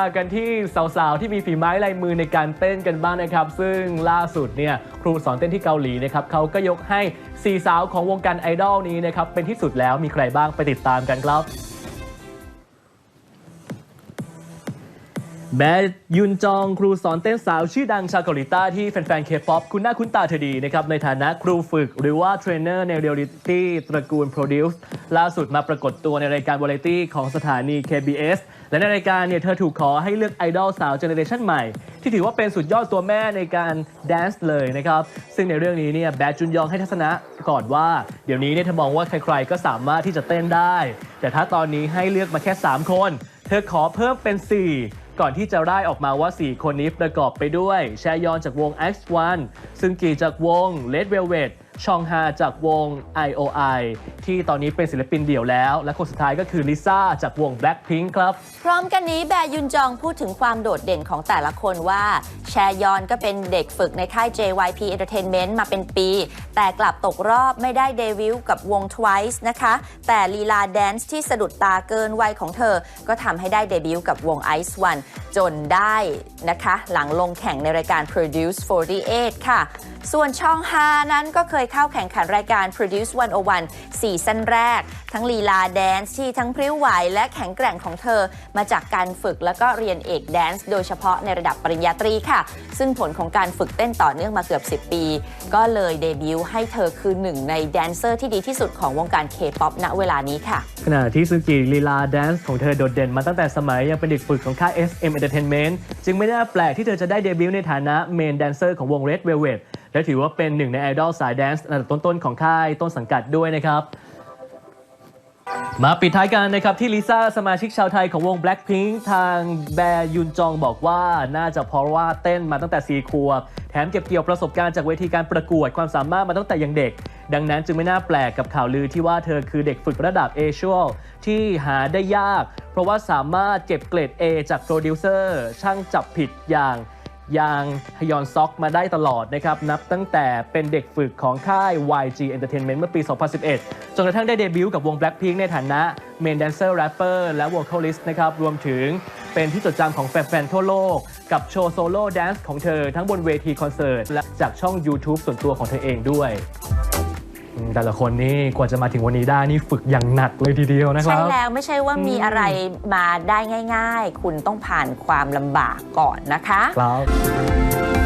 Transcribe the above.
มากันที่สาวๆ ที่มีฝีไม้ลายมือในการเต้นกันบ้างนะครับ ซึ่งล่าสุดเนี่ยครูสอนเต้นที่เกาหลีนะครับเขาก็ยกให้สี่สาวของวงการไอดอลนี้นะครับเป็นที่สุดแล้วมีใครบ้างไปติดตามกันครับ แม้ยุนจองครูสอนเต้นสาวชื่อดังชาวเกาหลีใต้ที่แฟนๆเคป๊อปคุณหน้าคุ้นตาเธอดีนะครับ ในฐานะครูฝึกหรือว่าเทรนเนอร์ในเรียลลิตี้ตระกูล Produce ล่าสุดมาปรากฏตัวในรายการวาไรตี้ของสถานี KBS และในรายการเนี่ยเธอถูกขอให้เลือกไอดอลสาวเจเนอเรชันใหม่ ที่ถือว่าเป็นสุดยอดตัวแม่ในการแดนซ์เลยนะครับ ซึ่งในเรื่องนี้เนี่ยแบดจุนยองให้ทัศนะก่อนว่า เดี๋ยวนี้เนี่ยเธอมองว่าใครๆก็สามารถที่จะเต้นได้ แต่ถ้าตอนนี้ให้เลือกมาแค่ 3 คน เธอขอเพิ่มเป็น 4 ก่อนที่จะได้ออกมาว่า 4 คนนี้ประกอบไปด้วย แชยอนจากวง X1 ซึงกีจากวง Red Velvet ชองฮาจากวง IOI ที่ตอนนี้เป็นศิลปินเดี่ยวแล้ว และคนสุดท้ายก็คือลิซ่าจากวง Blackpink ครับ พร้อมกันนี้แบยุนจองพูดถึงความโดดเด่นของแต่ละคนว่า แชยอนก็เป็นเด็กฝึกในค่าย JYP Entertainment มาเป็นปี แต่กลับตกรอบไม่ได้เดบิวต์กับวง Twice นะคะ แต่ลีลาแดนซ์ที่สะดุดตาเกินวัยของเธอ ก็ทำให้ได้เดบิวต์กับวง Ice One จนได้นะคะ หลังลงแข่งในรายการ Produce 48 ค่ะ ส่วนชองฮานั้นก็เคยเข้าแข่งขันรายการ Produce 101ซีซั่นแรก ทั้งลีลาแดนซ์ที่ทั้งพริ้วไหวและแข็งแกร่งของเธอ มาจากการฝึกแล้วก็เรียนเอกแดนซ์โดยเฉพาะในระดับปริญญาตรีค่ะ ซึ่งผลของการฝึกเต้นต่อเนื่องมาเกือบ 10 ปี ก็เลยเดบิวต์ให้เธอคือหนึ่งในแดนเซอร์ที่ดีที่สุดของวงการเคป๊อปณเวลานี้ค่ะ ขณะที่ซึกิลีลาแดนซ์ของเธอโดดเด่นมาตั้งแต่สมัยยังเป็นเด็กฝึกของค่าย SM Entertainment จึงไม่น่าแปลกที่เธอจะได้เดบิวต์ในฐานะเมนแดนเซอร์ของวง Red Velvet และถือว่าเป็นหนึ่งในไอดอลสายแดนซ์อันดับต้นๆของค่ายต้นสังกัดด้วยนะครับมาปิดท้ายกันนะครับที่ลิซ่าสมาชิกชาวไทยของวง Blackpink ทางแบยุนจองบอกว่าน่าจะเพราะว่าเต้นมาตั้งแต่ 4 ขวบ แถมเก็บเกี่ยวประสบการณ์จากเวทีการประกวดความสามารถมาตั้งแต่ยังเด็ก ดังนั้นจึงไม่น่าแปลกกับข่าวลือที่ว่าเธอคือเด็กฝึกระดับเอชัวที่หาได้ยาก เพราะว่าสามารถเก็บเกรด A จากโปรดิวเซอร์ช่างจับผิดอย่าง ยังฮยอนซ็อกมาได้ตลอดนะครับ นับตั้งแต่เป็นเด็กฝึกของค่าย YG Entertainment เมื่อปี 2011 จนกระทั่งได้เดบิวต์กับวง Blackpink ในฐานะเมนแดนเซอร์แรปเปอร์และ Vocalist นะครับ รวมถึงเป็นที่จดจำของแฟนๆทั่วโลก กับโชว์โซโล่แดนซ์ของเธอทั้งบนเวทีคอนเสิร์ตและจากช่อง YouTube ส่วนตัวของเธอเองด้วย แต่ละคนนี่กว่าจะมาถึงวันนี้ได้นี่ฝึกอย่างหนักเลยทีเดียวนะคใช่รับแล้วไม่ใช่ว่ามีอะไรมาได้ง่าย ๆ คุณต้องผ่านความลำบากก่อนนะคะ ครับ